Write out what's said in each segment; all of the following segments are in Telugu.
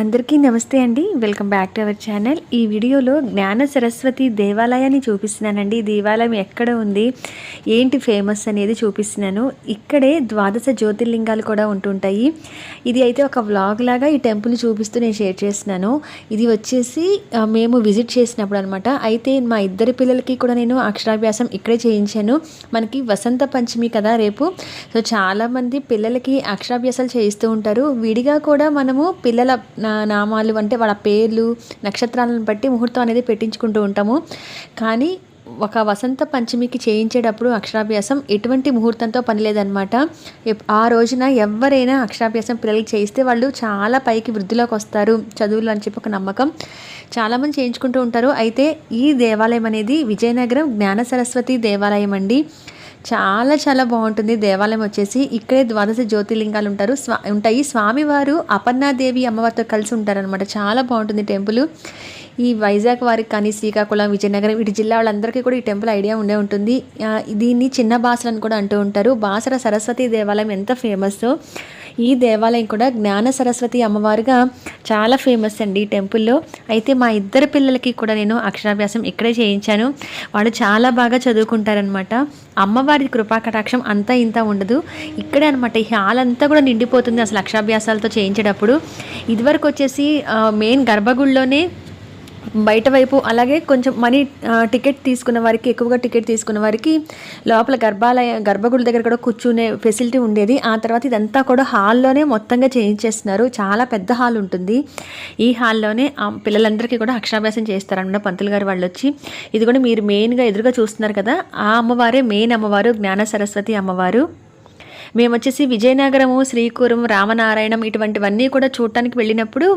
అందరికీ నమస్తే అండి. Welcome back to our channel. ఈ వీడియోలో జ్ఞాన సరస్వతి దేవాలయాన్ని చూపిస్తున్నానండి. ఈ దేవాలయం ఎక్కడ ఉంది? ఏంటి ఫేమస్ అనేది చూపిస్తున్నాను. ఇక్కడే ద్వాదశ జ్యోతిర్లింగాలు కూడా ఉంటుంటాయి. ఇది అయితే ఒక వ్లాగ్ లాగా ఈ టెంపుల్ చూపిస్తూ నేను షేర్ చేస్తున్నాను. ఇది వచ్చేసి మేము విజిట్ చేసినప్పుడు అనమాట అయితే మా ఇద్దరి పిల్లలకి కూడా నేను అక్షరాభ్యాసం ఇక్కడే చేయించాను. మనకి వసంత పంచమి కదా రేపు. సో చాలామంది పిల్లలకి అక్షరాభ్యాసాలు చేయిస్తూ ఉంటారు. విడిగా కూడా మనము పిల్లల నా- నామాలు అంటే వాళ్ళ పేర్లు నక్షత్రాలను బట్టి ముహూర్తం అనేది పెట్టించుకుంటూ ఉంటాము. కానీ ఒక వసంత పంచమికి చేయించేటప్పుడు అక్షరాభ్యాసం ఎటువంటి ముహూర్తంతో పని లేదనమాట ఆ రోజున ఎవరైనా అక్షరాభ్యాసం పిల్లలకి చేయిస్తే వాళ్ళు చాలా పైకి వృద్ధిలోకి వస్తారు. చదువులు అని చెప్పి ఒక నమ్మకం చాలామంది చేయించుకుంటూ ఉంటారు. అయితే ఈ దేవాలయం అనేది విజయనగరం జ్ఞాన సరస్వతి దేవాలయం అండి. చాలా చాలా బాగుంటుంది. దేవాలయం వచ్చేసి ఇక్కడే ద్వాదశ జ్యోతిర్లింగాలు ఉంటారు. స్వా ఉంటాయి. స్వామివారు అపర్ణాదేవి అమ్మవారితో కలిసి ఉంటారనమాట చాలా బాగుంటుంది టెంపుల్. ఈ వైజాగ్ వారికి కానీ శ్రీకాకుళం విజయనగరం ఇటు జిల్లా వాళ్ళందరికీ కూడా ఈ టెంపుల్ ఐడియా ఉండే ఉంటుంది. దీన్ని చిన్న బాసర అని కూడా అంటూ ఉంటారు. బాసర సరస్వతి దేవాలయం ఎంత ఫేమస్ ఈ దేవాలయం కూడా జ్ఞాన సరస్వతి అమ్మవారుగా చాలా ఫేమస్ అండి ఈ టెంపుల్లో. అయితే మా ఇద్దరు పిల్లలకి కూడా నేను అక్షరాభ్యాసం ఇక్కడే చేయించాను. వాళ్ళు చాలా బాగా చదువుకుంటారనమాట అమ్మవారి కృపాకటాక్షం అంతా ఇంత ఉండదు. ఇక్కడే అనమాట ఈ హాల్ అంతా కూడా నిండిపోతుంది అసలు అక్షరాభ్యాసాలతో చేయించేటప్పుడు. ఇదివరకు వచ్చేసి మెయిన్ గర్భగుడిలోనే బయట వైపు అలాగే కొంచెం మనీ టికెట్ తీసుకున్న వారికి ఎక్కువగా టికెట్ తీసుకున్న వారికి లోపల గర్భాలయ గర్భగుడి దగ్గర కూడా కూర్చునే ఫెసిలిటీ ఉండేది. ఆ తర్వాత ఇదంతా కూడా హాల్లోనే మొత్తంగా చేయించేస్తున్నారు. చాలా పెద్ద హాల్ ఉంటుంది. ఈ హాల్లోనే ఆ పిల్లలందరికీ కూడా అక్షరాభ్యాసం చేస్తారన్నమాట పంతులు గారు వాళ్ళు వచ్చి ఇది కూడా మీరు మెయిన్గా ఎదురుగా చూస్తున్నారు కదా ఆ అమ్మవారే మెయిన్ అమ్మవారు జ్ఞాన సరస్వతి అమ్మవారు. మేము వచ్చేసి విజయనగరము శ్రీకూరం రామనారాయణం ఇటువంటివన్నీ కూడా చూడటానికి వెళ్ళినప్పుడు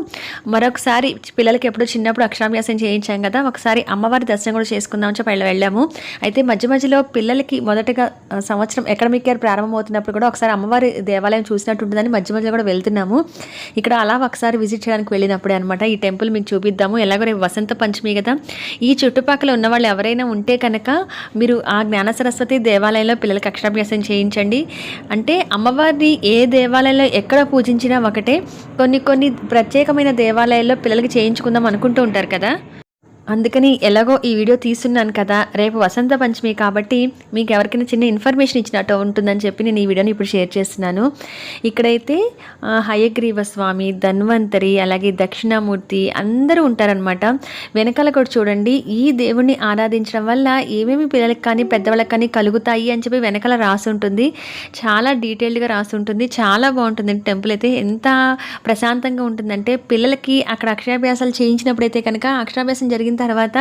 మరొకసారి పిల్లలకి ఎప్పుడో చిన్నప్పుడు అక్షరాభ్యాసం చేయించాం కదా ఒకసారి అమ్మవారి దర్శనం కూడా చేసుకుందాం చెప్పి వెళ్ళాము. అయితే మధ్య మధ్యలో పిల్లలకి మొదటగా సంవత్సరం ఎకడమిక్ ఇయర్ ప్రారంభమవుతున్నప్పుడు కూడా ఒకసారి అమ్మవారి దేవాలయం చూసినట్టు ఉంటుందని మధ్య మధ్యలో కూడా వెళ్తున్నాము. ఇక్కడ అలా ఒకసారి విజిట్ చేయడానికి వెళ్ళినప్పుడే అనమాట ఈ టెంపుల్ మీకు చూపిద్దాము. ఎలాగో రేపు వసంత పంచమి కదా. ఈ చుట్టుపక్కల ఉన్న వాళ్ళు ఎవరైనా ఉంటే కనుక మీరు ఆ జ్ఞాన సరస్వతి దేవాలయంలో పిల్లలకి అక్షరాభ్యాసం చేయించండి. అంటే అంటే అమ్మవారిని ఏ దేవాలయంలో ఎక్కడ పూజించినా ఒకటే. కొన్ని కొన్ని ప్రత్యేకమైన దేవాలయాల్లో పిల్లలకి చేయించుకుందాం అనుకుంటూ ఉంటారు కదా. అందుకని ఎలాగో ఈ వీడియో తీస్తున్నాను కదా. రేపు వసంత పంచమి కాబట్టి మీకు ఎవరికైనా చిన్న ఇన్ఫర్మేషన్ ఇచ్చినట్టు ఉంటుందని చెప్పి నేను ఈ వీడియోని ఇప్పుడు షేర్ చేస్తున్నాను. ఇక్కడైతే హయగ్రీవ స్వామి ధన్వంతరి అలాగే దక్షిణామూర్తి అందరూ ఉంటారనమాట వెనకాల కూడా చూడండి ఈ దేవుణ్ణి ఆరాధించడం వల్ల ఏమేమి పిల్లలకి కానీ పెద్దవాళ్ళకి కానీ కలుగుతాయి అని చెప్పి వెనకాల రాసి ఉంటుంది. చాలా డీటెయిల్డ్గా రాసి ఉంటుంది. చాలా బాగుంటుంది. టెంపుల్ అయితే ఎంత ప్రశాంతంగా ఉంటుందంటే పిల్లలకి అక్కడ అక్షరాభ్యాసాలు చేయించినప్పుడు అయితే కనుక అక్షరాభ్యాసం జరిగిన తర్వాత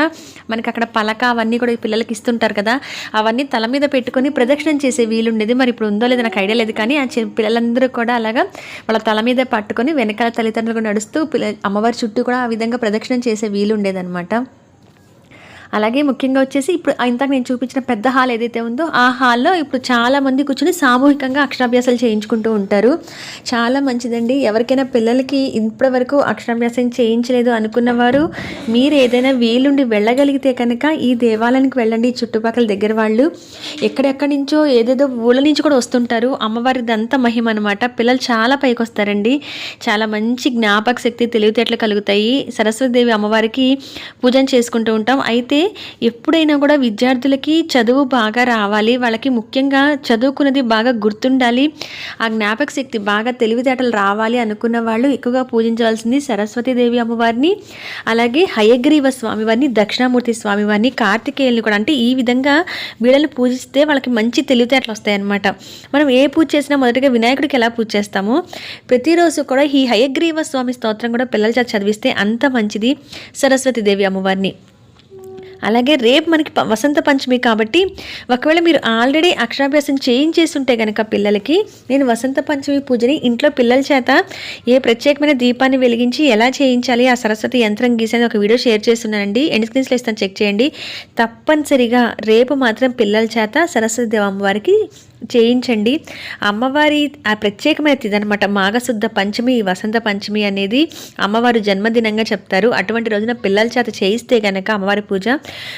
మనకి అక్కడ పలక అవన్నీ కూడా పిల్లలకి ఇస్తుంటారు కదా అవన్నీ తల మీద పెట్టుకొని ప్రదక్షిణం చేసే వీలుండేది మరి ఇప్పుడు ఉందో లేదో నాకు ఐడియా లేదు కానీ ఆ పిల్లలందరూ కూడా అలాగా వాళ్ళ తల మీద పట్టుకొని వెనకాల తల్లిదండ్రులు నడుస్తూ పిల్ల అమ్మవారి చుట్టూ కూడా ఆ విధంగా ప్రదక్షిణం చేసే వీలుండేదన్నమాట అలాగే ముఖ్యంగా వచ్చేసి ఇప్పుడు ఇంతకు నేను చూపించిన పెద్ద హాల్ ఏదైతే ఉందో ఆ హాల్లో ఇప్పుడు చాలా మంది కూర్చొని సామూహికంగా అక్షరాభ్యాసాలు చేయించుకుంటూ ఉంటారు. చాలా మంచిదండి. ఎవరికైనా పిల్లలకి ఇప్పటి వరకు అక్షరాభ్యాసం చేయించలేదు అనుకున్నవారు మీరు ఏదైనా వీలుండి వెళ్ళగలిగితే కనుక ఈ దేవాలయానికి వెళ్ళండి ఈ చుట్టుపక్కల దగ్గర వాళ్ళు. ఎక్కడెక్కడి నుంచో ఏదేదో ఊళ్ళ నుంచి కూడా వస్తుంటారు. అమ్మవారిది అంత మహిమ అనమాట పిల్లలు చాలా పైకి వస్తారండి. చాలా మంచి జ్ఞాపక శక్తి తెలివితేటలు కలుగుతాయి. సరస్వతిదేవి అమ్మవారికి పూజ చేసుకుంటూ ఉంటాం. అయితే ఎప్పుడైనా కూడా విద్యార్థులకి చదువు బాగా రావాలి వాళ్ళకి ముఖ్యంగా చదువుకున్నది బాగా గుర్తుండాలి ఆ జ్ఞాపక శక్తి బాగా తెలివితేటలు రావాలి అనుకున్న వాళ్ళు ఎక్కువగా పూజించవలసింది సరస్వతీదేవి అమ్మవారిని అలాగే హయగ్రీవ స్వామివారిని దక్షిణామూర్తి స్వామివారిని కార్తికేయుల్ని కూడా. అంటే ఈ విధంగా వీళ్ళని పూజిస్తే వాళ్ళకి మంచి తెలివితేటలు వస్తాయన్నమాట. మనం ఏ పూజ చేసినా మొదటగా వినాయకుడికి ఎలా పూజ చేస్తామో? ప్రతిరోజు కూడా ఈ హయగ్రీవ స్వామి స్తోత్రం కూడా పిల్లల చదివిస్తే అంత మంచిది సరస్వతీదేవి అమ్మవారిని. అలాగే రేపు మనకి ప- వసంత పంచమి కాబట్టి ఒకవేళ మీరు ఆల్రెడీ అక్షరాభ్యాసం చేయించేసి ఉంటే కనుక పిల్లలకి నేను వసంత పంచమి పూజని ఇంట్లో పిల్లల చేత ఏ ప్రత్యేకమైన దీపాన్ని వెలిగించి ఎలా చేయించాలి ఆ సరస్వతి యంత్రం గీసేది ఒక వీడియో షేర్ చేస్తున్నానండి. ఎండ్ స్క్రీన్స్లో ఇస్తాను చెక్ చేయండి. తప్పనిసరిగా రేపు మాత్రం పిల్లల చేత సరస్వతి దేవమ్మ అమ్మవారికి చేయించండి. అమ్మవారి ఆ ప్రత్యేకమైన తిథి అనమాట మాఘశుద్ధ పంచమి వసంత పంచమి అనేది అమ్మవారు జన్మదినంగా చెప్తారు. అటువంటి రోజున పిల్లల చేత చేయిస్తే కనుక అమ్మవారి పూజ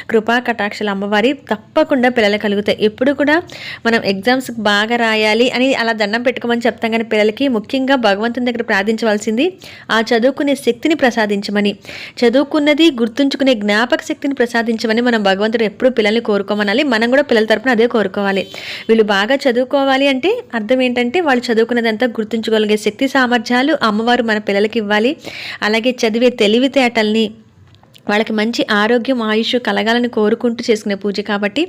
కృపా కటాక్షలు అమ్మవారి తప్పకుండా పిల్లలు కలుగుతాయి. ఎప్పుడు కూడా మనం ఎగ్జామ్స్ బాగా రాయాలి అని అలా దండం పెట్టుకోమని చెప్తాం. కానీ పిల్లలకి ముఖ్యంగా భగవంతుని దగ్గర ప్రార్థించవలసింది ఆ చదువుకునే శక్తిని ప్రసాదించమని. చదువుకున్నది గుర్తుంచుకునే జ్ఞాపక శక్తిని ప్రసాదించమని మనం భగవంతుడు ఎప్పుడు పిల్లల్ని కోరుకోమనాలి. మనం కూడా పిల్లల తరపున అదే కోరుకోవాలి. వీళ్ళు బాగా చదువుకోవాలి అంటే అర్థం ఏంటంటే వాళ్ళు చదువుకున్నదంతా గుర్తుంచుకోగలిగే శక్తి సామర్థ్యాలు అమ్మవారు మన పిల్లలకి ఇవ్వాలి. అలాగే చదివే తెలివితేటల్ని వాళ్ళకి మంచి ఆరోగ్యం ఆయుష్ కలగాలని కోరుకుంటూ చేసుకునే పూజ కాబట్టి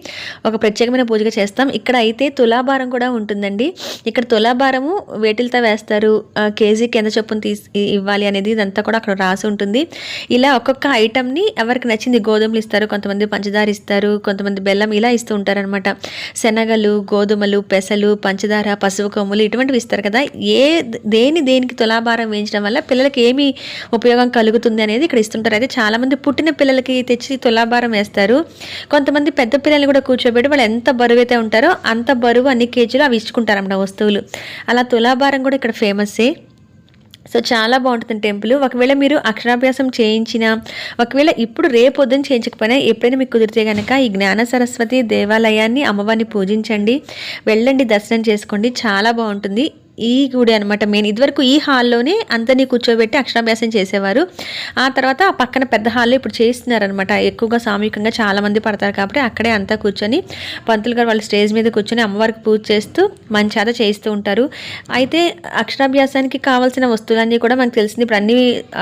ఒక ప్రత్యేకమైన పూజగా చేస్తాం. ఇక్కడ అయితే తులాభారం కూడా ఉంటుందండి. ఇక్కడ తులాభారము వేటిలతో వేస్తారు కేజీ కింద చొప్పున తీసి ఇవ్వాలి అనేది ఇదంతా కూడా అక్కడ రాసి ఉంటుంది. ఇలా ఒక్కొక్క ఐటమ్ని ఎవరికి నచ్చింది గోధుమలు ఇస్తారు కొంతమంది పంచదార ఇస్తారు కొంతమంది బెల్లం ఇలా ఇస్తూ ఉంటారనమాట శనగలు గోధుమలు పెసలు పంచదార పసుపు కొమ్ములు ఇటువంటివి ఇస్తారు కదా. ఏ దేని దేనికి తులాభారం వేయించడం వల్ల పిల్లలకి ఏమి ఉపయోగం కలుగుతుంది అనేది ఇక్కడ ఇస్తుంటారు. అయితే చాలామంది పుట్టిన పిల్లలకి తెచ్చి తులాభారం వేస్తారు. కొంతమంది పెద్ద పిల్లల్ని కూడా కూర్చోబెట్టి వాళ్ళు ఎంత బరువు అయితే ఉంటారో అంత బరువు అన్ని కేజీలు అవి ఇచ్చుకుంటారన్నమాట వస్తువులు. అలా తులాభారం కూడా ఇక్కడ ఫేమస్సే. సో చాలా బాగుంటుంది టెంపుల్. ఒకవేళ మీరు అక్షరాభ్యాసం చేయించిన ఒకవేళ ఇప్పుడు రేపొద్దున చేయించకపోయినా ఎప్పుడైనా మీకు కుదిరితే కనుక ఈ జ్ఞాన సరస్వతి దేవాలయాన్ని అమ్మవారిని పూజించండి. వెళ్ళండి దర్శనం చేసుకోండి. చాలా బాగుంటుంది. ఈ గుడి అనమాట మెయిన్ ఇదివరకు ఈ హాల్లోనే అంతని కూర్చోబెట్టి అక్షరాభ్యాసం చేసేవారు. ఆ తర్వాత ఆ పక్కన పెద్ద హాల్లో ఇప్పుడు చేస్తున్నారనమాట ఎక్కువగా సామూహికంగా చాలామంది పడతారు కాబట్టి అక్కడే అంతా కూర్చొని పంతులు గారు వాళ్ళ స్టేజ్ మీద కూర్చొని అమ్మవారికి పూజ చేస్తూ మంచాద చేయిస్తూ ఉంటారు. అయితే అక్షరాభ్యాసానికి కావాల్సిన వస్తువులన్నీ కూడా మనకు తెలిసింది. ఇప్పుడు అన్నీ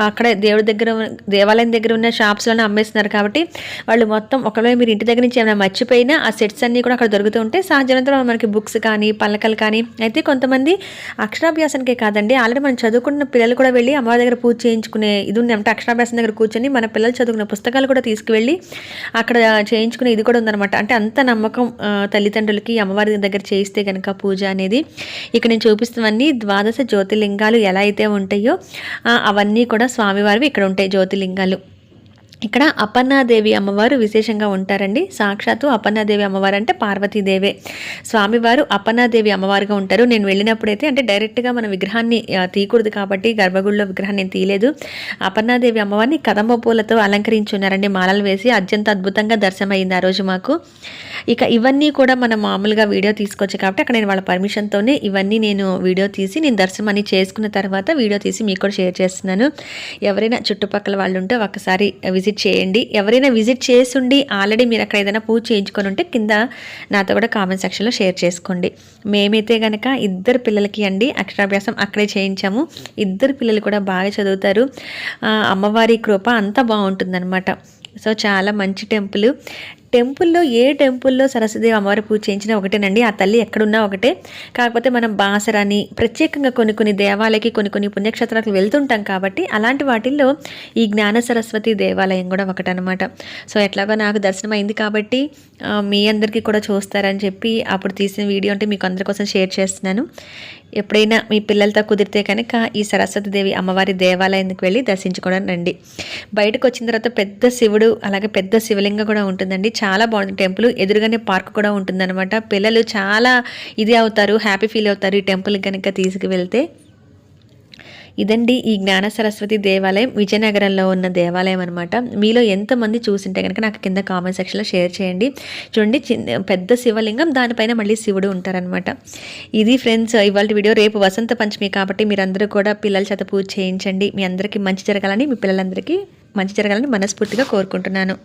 అక్కడ దేవుడి దగ్గర దేవాలయం దగ్గర ఉన్న షాప్స్లోనే అమ్మేస్తున్నారు కాబట్టి వాళ్ళు మొత్తం ఒకవేళ మీరు ఇంటి దగ్గర నుంచి ఏమైనా మర్చిపోయినా ఆ సెట్స్ అన్నీ కూడా అక్కడ దొరుకుతూ ఉంటే సహజంతో మనకి బుక్స్ కానీ పలకలు కానీ అయితే కొంతమంది అక్షరాభ్యాసానికే కాదండి. ఆల్రెడీ మనం చదువుకున్న పిల్లలు కూడా వెళ్ళి అమ్మవారి దగ్గర పూజ చేయించుకునే ఇది ఉంది అంటే అక్షరాభ్యాసం దగ్గర కూర్చొని మన పిల్లలు చదువుకున్న పుస్తకాలు కూడా తీసుకువెళ్ళి అక్కడ చేయించుకునే ఇది కూడా ఉందన్నమాట. అంటే అంత నమ్మకం తల్లిదండ్రులకి అమ్మవారి దగ్గర చేయిస్తే కనుక పూజ అనేది ఇక్కడ నేను చూపిస్తున్నవన్నీ ద్వాదశ జ్యోతిర్లింగాలు ఎలా అయితే ఉంటాయో అవన్నీ కూడా స్వామివారివి ఇక్కడ ఉంటాయి జ్యోతిర్లింగాలు. ఇక్కడ అపన్నాదేవి అమ్మవారు విశేషంగా ఉంటారండి. సాక్షాత్తు అపన్నాదేవి అమ్మవారు అంటే పార్వతీదేవే. స్వామివారు అపన్నాదేవి అమ్మవారుగా ఉంటారు. నేను వెళ్ళినప్పుడైతే అంటే డైరెక్ట్గా మన విగ్రహాన్ని తీయకూడదు కాబట్టి గర్భగుడిలో విగ్రహాన్ని నేను తీయలేదు. అపన్నాదేవి అమ్మవారిని కదంబ పూలతో అలంకరించి ఉన్నారండి. మాలలు వేసి అత్యంత అద్భుతంగా దర్శనమైంది ఆ రోజు మాకు. ఇక ఇవన్నీ కూడా మనం మామూలుగా వీడియో తీసుకొచ్చి కాబట్టి అక్కడ నేను వాళ్ళ పర్మిషన్తోనే ఇవన్నీ నేను వీడియో తీసి నేను దర్శనం అని చేసుకున్న తర్వాత వీడియో తీసి మీకు కూడా షేర్ చేస్తున్నాను. ఎవరైనా చుట్టుపక్కల వాళ్ళు ఉంటే ఒకసారి విజిట్ చేయండి. ఎవరైనా విజిట్ చేసుండి ఆల్రెడీ మీరు అక్కడ ఏదైనా పూజ చేయించుకొని ఉంటే కింద నాతో కూడా కామెంట్ సెక్షన్లో షేర్ చేసుకోండి. మేమైతే కనుక ఇద్దరు పిల్లలకి అండి అక్షరాభ్యాసం అక్కడే చేయించాము. ఇద్దరు పిల్లలు కూడా బాగా చదువుతారు. అమ్మవారి కృప అంతా బాగుంటుందన్నమాట. సో చాలా మంచి టెంపుల్. టెంపుల్లో ఏ టెంపుల్లో సరస్వతి అమ్మవారి పూజ చేయించినా ఒకటేనండి. ఆ తల్లి ఎక్కడున్నా ఒకటే. కాకపోతే మనం బాసరాని ప్రత్యేకంగా కొన్ని కొన్ని దేవాలయకి కొన్ని కొన్ని పుణ్యక్షేత్రాలకు వెళ్తుంటాం కాబట్టి అలాంటి వాటిల్లో ఈ జ్ఞాన సరస్వతి దేవాలయం కూడా ఒకటనమాట సో ఎట్లాగో నాకు దర్శనం అయింది కాబట్టి మీ అందరికీ కూడా చూస్తారని చెప్పి అప్పుడు తీసిన వీడియో అంటే మీకు అందరి కోసం షేర్ చేస్తున్నాను. ఎప్పుడైనా మీ పిల్లలతో కుదిరితే కనుక ఈ సరస్వతి దేవి అమ్మవారి దేవాలయానికి వెళ్ళి దర్శించుకోవడం రండి. బయటకు వచ్చిన తర్వాత పెద్ద శివుడు అలాగే పెద్ద శివలింగం కూడా ఉంటుందండి. చాలా బాగుంటుంది టెంపుల్ ఎదురుగానే పార్క్ కూడా ఉంటుందన్నమాట. పిల్లలు చాలా ఇది అవుతారు హ్యాపీ ఫీల్ అవుతారు ఈ టెంపుల్కి కనుక తీసుకువెళ్తే. ఇదండి ఈ జ్ఞాన సరస్వతి దేవాలయం విజయనగరంలో ఉన్న దేవాలయం అనమాట మీలో ఎంతమంది చూసింటే కనుక నాకు కింద కామెంట్ సెక్షన్లో షేర్ చేయండి. చూడండి పెద్ద శివలింగం దానిపైన మళ్ళీ శివుడు ఉంటారనమాట ఇది ఫ్రెండ్స్ ఇవాళ వీడియో రేపు వసంత పంచమి కాబట్టి మీరందరూ కూడా పిల్లల చేత పూజ చేయించండి. మీ అందరికీ మంచి జరగాలని మీ పిల్లలందరికీ మంచి జరగాలని మనస్ఫూర్తిగా కోరుకుంటున్నాను.